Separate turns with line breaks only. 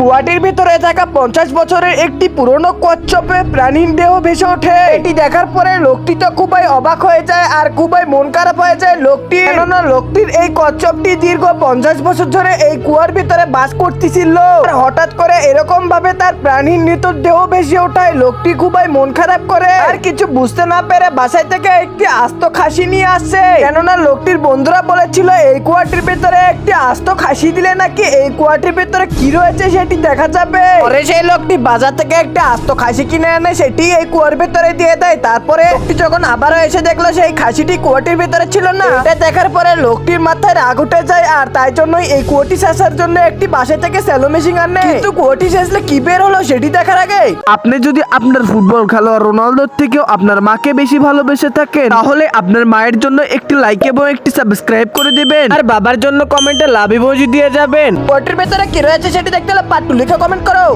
কুয়াটির ভিতরে থাকা পঞ্চাশ বছরের একটি পুরনো কচ্ছপে প্রাণীর দেহ ভেসে ওঠে। এটি দেখার পরে লোকটি তো খুবই অবাক হয়ে যায় আর খুবই মন খারাপ হয়ে যায় লোকটি। কেননা লোকটির এই কচ্ছপটি দীর্ঘ পঞ্চাশ বছর ধরে এই কুয়ার ভিতরে বাস করতেছিল। হঠাৎ করে এরকম ভাবে তার প্রাণীর মৃত দেহ ভেসে ওঠায় লোকটি খুবই মন খারাপ করে। আর কিছু বুঝতে না পেরে বাসায় থেকে একটি আস্ত খাসি নিয়ে আসছে কেননা লোকটির বন্ধুরা বলেছিল, এই কুয়াটির ভিতরে একটি আস্ত খাসি দিলে নাকি এই কুয়াটির ভিতরে কি রয়েছে সেটি দেখা যাবে? পরে সেই লোকটি বাজার থেকে একটি আস্ত খাসি কিনে এনে সেটি এই কুয়ার ভিতরে দিয়ে দেয়। তারপরে লোকটি যখন আবারও এসে দেখল, সেই খাসিটি কুয়াটির ভিতরে ছিল না। এটা দেখার পরে লোকটির মাথায় রাগ উঠে যায়, আর তাই জন্যই এই কুয়াটি শেষার জন্য একটি বাসা থেকে স্যালো মেশিন আনে। কিন্তু কুয়াটি শেষলে কি বের হলো সেটি দেখার আগে?
আপনি যদি আপনার ফুটবল খেলোয়াড় রোনালদোর থেকেও আপনার মাকে বেশি ভালোবেসে থাকেন তাহলে আপনার মায়ের জন্য একটি লাইক এবং একটি সাবস্ক্রাইব করে দিবেন। আর বাবার জন্য কমেন্টে লাভ ইমোজি দিয়ে যাবেন।
কুয়াটির ভেতরে কি রয়েছে সেটি দেখতে হলে পাট্টু লিখে কমেন্ট করো।